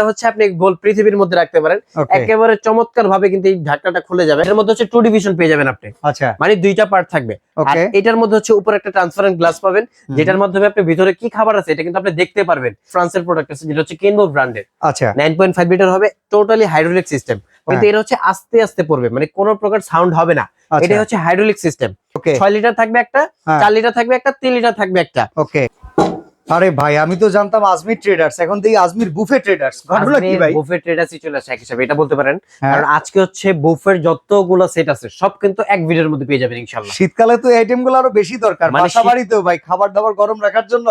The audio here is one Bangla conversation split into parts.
এটা হচ্ছে আপনি গোল পৃথিবীর মধ্যে রাখতে পারেন। একেবারে চমৎকার ভাবে কিন্তু এই ঢাকনাটা খুলে যাবে। এর মধ্যে হচ্ছে টু ডিভিশন পেয়ে যাবেন আপনি। আচ্ছা। মানে দুইটা পার্ট থাকবে। আর এটার মধ্যে হচ্ছে উপরে একটা ট্রান্সপারেন্ট গ্লাস পাবেন যেটার মাধ্যমে আপনি ভিতরে কি খাবার আছে এটা কিন্তু আপনি দেখতে পারবেন। ফ্রান্সের প্রোডাক্ট আছে যেটা হচ্ছে কেনবো ব্র্যান্ডের আচ্ছা। নাইন পয়েন্ট ফাইভ লিটার হবে টোটালি হাইড্রোলিক সিস্টেম কিন্তু এটা হচ্ছে আস্তে আস্তে পড়বে মানে কোনো প্রকার সাউন্ড হবে না। এটা আচ্ছা হচ্ছে হাইড্রোলিক সিস্টেম ছয় লিটার থাকবে একটা হ্যাঁ। চার লিটার থাকবে একটা তিন লিটার থাকবে একটা। ওকে আরে ভাই আমি তো জানতাম আজমির ট্রেডার্স এখন এই আজমির বুফে ট্রেডার্স ঘটনা কি ভাই? বুফে ট্রেডার্সই চলে আসে এক হিসাবে এটা বলতে পারেন। হ্যাঁ। কারণ আজকে হচ্ছে বুফের যতগুলো সেট আছে সব কিন্তু এক ভিডিওর মধ্যে পেয়ে যাবেন ইনশাল্লাহ শীতকালে তো আইটেমগুলো আরও বেশি দরকার মানে বাসা বাড়িতেও ভাই খাবার দাবার গরম রাখার জন্য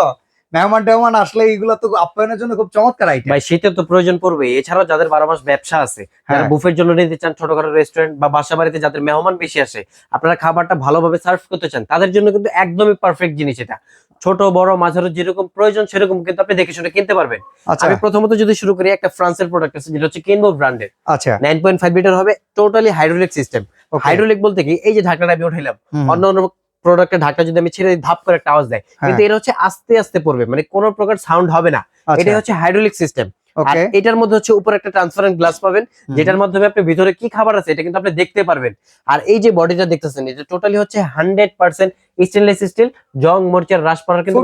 মেহমান টেহমান আসলে এইগুলো তো আপ্যায়নের জন্য খুব চমৎকার আইটেম ভাই শীতে তো প্রয়োজন পড়বে। এছাড়াও যাদের বারো মাস ব্যবসা আছে যারা হ্যাঁ। বুফের জন্য নিতে চান ছোটখাটো রেস্টুরেন্ট বা বাসা বাড়িতে যাদের মেহমান বেশি আসে আপনারা খাবারটা ভালোভাবে সার্ভ করতে চান তাদের জন্য কিন্তু একদমই পারফেক্ট জিনিস এটা। ছোট বড় মাঝারো যেরকম প্রয়োজন সেরকম কিন্তু আপনি দেখে শুনে কিনতে পারবেন। আচ্ছা। আমি প্রথমত যদি শুরু করি একটা ফ্রান্সের প্রোডাক্ট আছে যেটা হচ্ছে কেনবো ব্র্যান্ডের আচ্ছা। নাইন পয়েন্ট ফাইভ লিটার হবে টোটালি হাইড্রোলিক সিস্টেম হাইড্রোলিক বলতে কি এই যে ঢাকনাটা আমি উঠাইলাম অন্য অন্য প্রোডাক্টের ঢাকনা যদি আমি ছেড়ে দিই, ধাপ করে একটা আওয়াজ দেয়। হ্যাঁ, কিন্তু এটা হচ্ছে আস্তে আস্তে পড়বে মানে কোনো প্রকার সাউন্ড হবে না। আচ্ছা, এটা হচ্ছে হাইড্রোলিক সিস্টেম আর এটার মধ্যে হচ্ছে উপরে একটা ট্রান্সপারেন্ট গ্লাস পাবেন যেটার মাধ্যমে আপনি ভিতরে কি খাবার আছে এটা কিন্তু আপনি দেখতে পারবেন। আর এই যে বডিটা দেখতেছেন এটা টোটালি হচ্ছে হান্ড্রেড পার্সেন্ট স্টেনলেস স্টিল জং মোর্চার হ্রাস পাওয়ার কিন্তু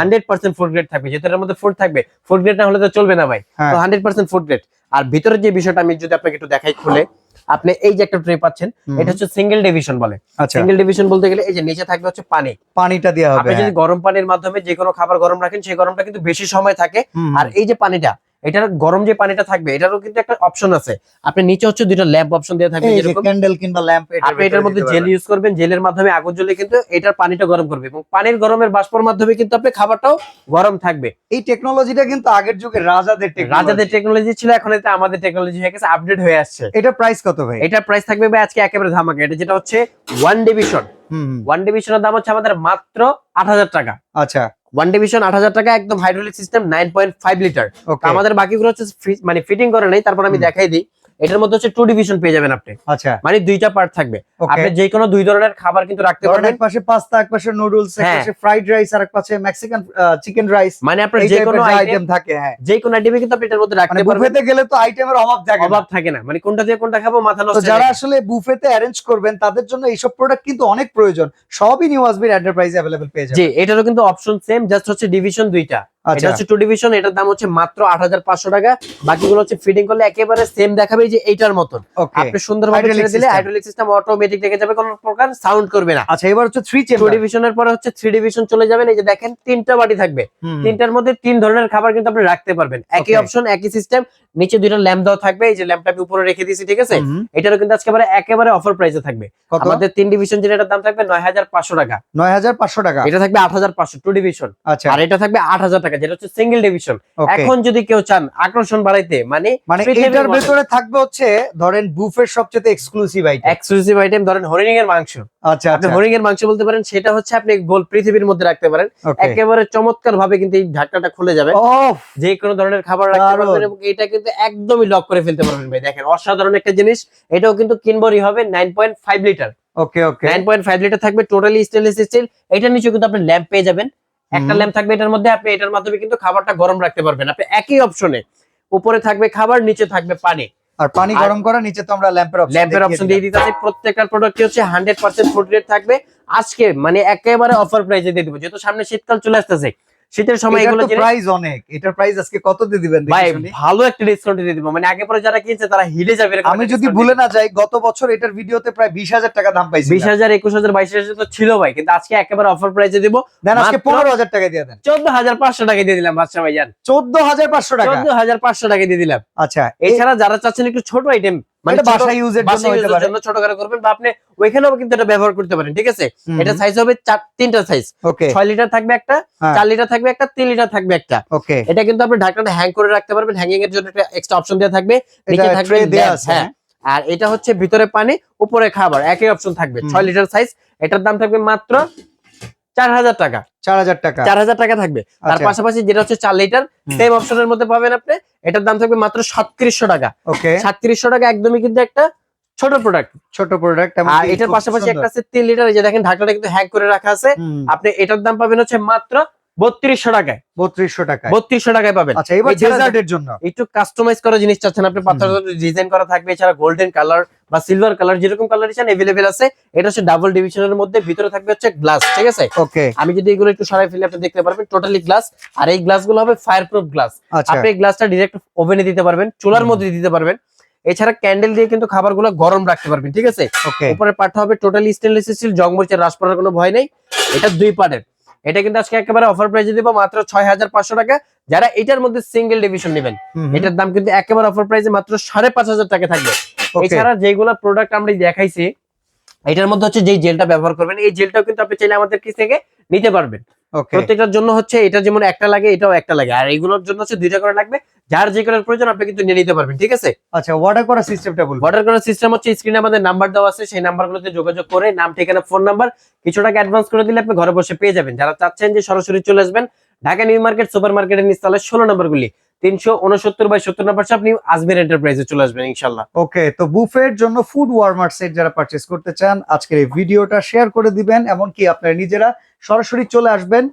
হান্ড্রেড পার্সেন্ট ফুড গ্রেড থাকবে যেহেতু এর মধ্যে ফুড থাকবে। ফুড গ্রেড না হলে তো চলবে না ভাই। হ্যাঁ। তো হান্ড্রেড পার্সেন্ট ফুড গ্রেড আর ভিতরের যে বিষয়টা আমি যদি আপনাকে একটু দেখাই খুলে আপনি এই যে একটা ট্রে পাচ্ছেন এটা হচ্ছে সিঙ্গেল ডিভিশন বলে। আচ্ছা। সিঙ্গেল ডিভিশন বলতে গেলে এই যে নিচে থাকবে হচ্ছে পানি। পানিটা দেওয়া হবে আপনি যদি হ্যাঁ। গরম পানির মাধ্যমে যে কোনো খাবার গরম রাখেন সেই গরমটা কিন্তু বেশি সময় থাকে। আর এই যে পানিটা এটার গরম যে পানিটা থাকবে এটারও কিন্তু একটা অপশন আছে। আপনি নিচে হচ্ছে দুইটা ল্যাম্প অপশন দেওয়া থাকবে যেরকম। ক্যান্ডেল কিংবা ল্যাম্প আপনি এটার মধ্যে জেল ইউজ করবেন জেলের মাধ্যমে আগুন জ্বলে কিন্তু এটার পানিটা গরম করবে এবং পানির গরমের বাষ্পর মাধ্যমে কিন্তু আপনি খাবারটাও গরম থাকবে। এই টেকনোলজিটা কিন্তু আগের যুগে রাজাদের টেকনোলজি রাজাদের টেকনোলজি ছিল এখন এটা আমাদের টেকনোলজি হয়ে গেছে আপডেট হয়ে আসছে। এটা প্রাইস কত ভাই? এটার প্রাইস থাকবে ভাই আজকে একেবারে ধামাকা। এটা যেটা হচ্ছে ওয়ান ডিভিশন হুম, ওয়ান ডিভিশনের দাম হচ্ছে আমাদের মাত্র আট হাজার টাকা। আচ্ছা। ওয়ান ডিভিশন আট হাজার টাকা একদম hydraulic system nine point five litre আমাদের বাকিগুলো হচ্ছে মানে ফিটিং করে নেই তারপর আমি দেখাই দিই। এটার মধ্যে হচ্ছে টু ডিভিশন পেয়ে যাবেন আপনি। আচ্ছা। মানে দুইটা পার্ট থাকবে। আপনি যে কোনো দুই ধরনের খাবার কিন্তু রাখতে পারবেন। এক পাশে পাস্তা এক পাশে নুডলস এক হ্যাঁ। পাশে ফ্রাইড রাইস আর এক পাশে মেক্সিকান চিকেন রাইস মানে আপনার যে কোনো আইটেম থাকে হ্যাঁ। যে কোনো আইটেমে কিন্তু আপনি এটার মধ্যে মানে রাখতে পারবেন। বুফেতে গেলে তো আইটেমের অভাব থাকে অভাব থাকে না। মানে কোনটা দিয়ে কোনটা খাব মাথা নষ্ট যারা আসলে বুফেতে অ্যারেঞ্জ করবেন তাদের জন্য এইসব প্রোডাক্ট কিন্তু অনেক প্রয়োজন। সবই নিউ আসবির এন্টারপ্রাইজ অ্যাভেলেবল পেয়ে জি এটারও কিন্তু অপশন সেম জাস্ট হচ্ছে ডিভিশন দুইটা। এটা আচ্ছা হচ্ছে টু ডিভিশন এটার দাম হচ্ছে মাত্র আট হাজার পাঁচশো টাকা। বাকিগুলো হচ্ছে ফিটিং করলে একেবারে সেম দেখাবে যে এইটার মতন। আপনি সুন্দরভাবে ছেড়ে দিলে হাইড্রোলিক সিস্টেম অটোমেটিক রেখে যাবে কোনো প্রকার সাউন্ড করবে না। আচ্ছা এবার হচ্ছে থ্রি টু ডিভিশনের পরে হচ্ছে থ্রি ডিভিশন চলে যাবেন এই যে দেখেন তিনটা বাটি থাকবে। তিনটার মধ্যে তিন ধরনের খাবার কিন্তু আপনি রাখতে পারবেন। একই অপশন একই সিস্টেম নিচে দুইটা ল্যাম্প দেওয়া থাকবে এই যে ল্যাম্পটা আমি উপরে রেখে দিয়েছি ঠিক আছে? এটারও কিন্তু আজকে একেবারে অফার প্রাইসে থাকবে। আমাদের তিন ডিভিশন যেটা দাম থাকবে নয় হাজার পাঁচশো টাকা। নয় হাজার পাঁচশো টাকা। এটা থাকবে আট হাজার পাঁচশো টু ডিভিশন আচ্ছা। আর এটা থাকবে আট হাজার টাকা যেটা হচ্ছে সিঙ্গেল ডিভিশন এখন যদি কেউ চান আকর্ষণ বাড়াইতে মানে মানে এটার ভেতরে থাকবে হচ্ছে ধরেন বুফের সবচেয়ে এক্সক্লুসিভ আইটেম এক্সক্লুসিভ আইটেম ধরেন এর মাংস। আচ্ছা আপনি আচ্ছা। এর মাংস বলতে পারেন সেটা হচ্ছে আপনি গোল পৃথিবীর মধ্যে রাখতে পারেন। একেবারে চমৎকার ভাবে কিন্তু এই ঢাকনাটা খুলে যাবে। যে কোনো ধরনের খাবার রাখতে পারবেন এবং এটা কিন্তু একদমই লক করে ফেলতে পারবেন ভাই। দেখেন অসাধারণ একটা জিনিস। এটাও কিন্তু কিনবরই হবে nine point five litre okay okay nine point five litre থাকবে টোটালি স্টেনলেস স্টিল এটা নিচে কিন্তু আপনি ল্যাম্প পেয়ে যাবেন। একটা ল্যাম্প থাকবে এটার মধ্যে আপনি এটার মাধ্যমে কিন্তু খাবারটা গরম রাখতে পারবেন। আপনি একই অপশনে উপরে থাকবে খাবার নিচে থাকবে পানি। আর পানি গরম করা নিচে তো আমরা ল্যাম্পের অপশন ল্যাম্পের অপশন দিয়ে দিতে আছে। প্রত্যেকটা প্রোডাক্টই হচ্ছে হান্ড্রেড পার্সেন্ট ফুড রেট থাকবে। আজকে মানে একেবারে অফার প্রাইসে দিয়ে দিব। যেহেতু সামনে শীতকাল চলে আসতেছে শীতের সময় এগুলো প্রাইস অনেক। এটার প্রাইস আজকে কত দিয়ে দিবেন ভাই ভালো একটা ডিসকাউন্ট দিয়ে দিব। মানে আগে পরে যারা কিনছে তারা হিলে যাবে আমি যদি ভুলে না যাই গত বছর এটার ভিডিওতে প্রায় বিশ হাজার টাকা দাম পাইছি দিব। বিশ হাজার একুশ হাজার বাইশ হাজার তো ছিল ভাই কিন্তু আজকে একেবারে অফার প্রাইসে দিব। দেন আজকে মাত্র- পনেরো হাজার টাকা দিয়ে দেন। চোদ্দ হাজার পাঁচশো টাকা দিয়ে দিলাম বাদশা ভাই জান চোদ্দ হাজার পাঁচশো টাকা। চোদ্দ হাজার পাঁচশো টাকা দিয়ে দিলাম। আচ্ছা এছাড়া যারা চাচ্ছেন একটু ছোট আইটেম মানে এটা বাসা ইউজের জন্য হতে পারে। ছোট করে করবেন বা আপনি ওইখানেও কিন্তু এটা ব্যবহার করতে পারেন ঠিক আছে? এটা সাইজ হবে চার তিনটা সাইজ ওকে ছয় লিটার থাকবে একটা হ্যাঁ। চার লিটার থাকবে একটা তিন লিটার থাকবে একটা। ওকে এটা কিন্তু আপনি ঢাকনাটা হ্যাং করে রাখতে পারবেন। হ্যাঙ্গিং এর জন্য একটা এক্সট্রা অপশন দেওয়া থাকবে। নিচে থাকবে দেয়া আছে, হ্যাঁ। আর এটা হচ্ছে ভিতরে পানি উপরে খাবার একই অপশন থাকবে। হুম। ছয় লিটার সাইজ এটার দাম থাকবে মাত্র চার হাজার টাকা। চার হাজার টাকা। চার হাজার টাকা থাকবে। তার আচ্ছা। পাশাপাশি যেটা হচ্ছে চার লিটার। সেম অপশনের মধ্যে পাবেন আপনি এটার দাম থাকবে মাত্র সাতত্রিশশো টাকা। ওকে সাতত্রিশশো টাকা একদমই কিন্তু একটা ছোট প্রোডাক্ট ছোট প্রোডাক্ট আর এটার পাশাপাশি একটা আছে তিন লিটার যে দেখেন ঢাকাটা কিন্তু হ্যাক করে রাখা আছে। আপনি এটার দাম পাবেন হচ্ছে মাত্র বত্রিশশো টাকায়। বত্রিশশো টাকায়। বত্রিশশো টাকায় পাবেন। আচ্ছা এবার এছাড়া ডেজার্টের জন্য? একটু কাস্টমাইজ করা জিনিস চাচ্ছেন আপনি পাথর ডিজাইন করা থাকবে এছাড়া গোল্ডেন কালার বা সিলভার কালার যেরকম কালার চান আছে। এটা হচ্ছে ডাবল ডিভিশনের মধ্যে ভিতরে থাকবে হচ্ছে গ্লাস ঠিক আছে? ওকে আমি যদি এগুলো একটু সরাই ফেলে আপনি দেখতে পারবেন টোটালি গ্লাস আর এই গ্লাসগুলো হবে ফায়ার প্রুফ গ্লাস আচ্ছা। আপনি গ্লাসটা ডিরেক্ট ওভেনে দিতে পারবেন চুলার মধ্যে দিতে পারবেন। এছাড়া ক্যান্ডেল দিয়ে কিন্তু খাবারগুলো গরম রাখতে পারবেন ঠিক আছে? উপরে পাটটা হবে টোটালি স্টেনলেস স্টিল জং মরিচের রাস পড়ার কোনো ভয় নেই। এটা দুই পার্টের এটা কিন্তু আজকে একেবারে অফার প্রাইসে দিব মাত্র ছয় হাজার পাঁচশো টাকা। যারা এটার মধ্যে সিঙ্গেল ডিভিশন নেবেন এটার দাম কিন্তু একেবারে অফার প্রাইসে মাত্র সাড়ে পাঁচ হাজার টাকা থাকবে। এছাড়া যেগুলো প্রোডাক্ট আমরা দেখাইছি এটার মধ্যে হচ্ছে যে জেলটা ব্যবহার করবেন এই জেলটাও কিন্তু আপনি চাইলে আমাদের কাছ থেকে নিতে পারবেন। প্রত্যেকটার জন্য হচ্ছে এটা যেমন একটা লাগে এটাও একটা লাগে। আর এইগুলোর জন্য হচ্ছে দুইটা করে লাগবে। যার যে করার প্রয়োজন আপনি কিন্তু নিয়ে নিতে পারবেন ঠিক আছে? আচ্ছা অর্ডার করার সিস্টেমটা বলব অর্ডার করার সিস্টেম হচ্ছে স্ক্রিনে আমাদের নাম্বার দেওয়া আছে সেই নাম্বারগুলোতে যোগাযোগ করে নাম ঠিকানা ফোন নাম্বার কিছু টাকা অ্যাডভান্স করে দিলে আপনি ঘরে বসে পেয়ে যাবেন। যারা চাচ্ছেন যে সরাসরি চলে আসবেন ঢাকা নিউ মার্কেট সুপার মার্কেটের নিচতলায় ষোলো নম্বরগুলি তিনশো উনসত্তর বাই সত্তর আপনি এন্টারপ্রাইজে ইনশাল্লাহ। ওকে, তো বুফের জন্য ফুড ওয়ার্মার সেট যারা পারচেস করতে চান, আজকের এই ভিডিওটা শেয়ার করে দিবেন, এমনকি আপনারা নিজেরা সরাসরি চলে আসবেন।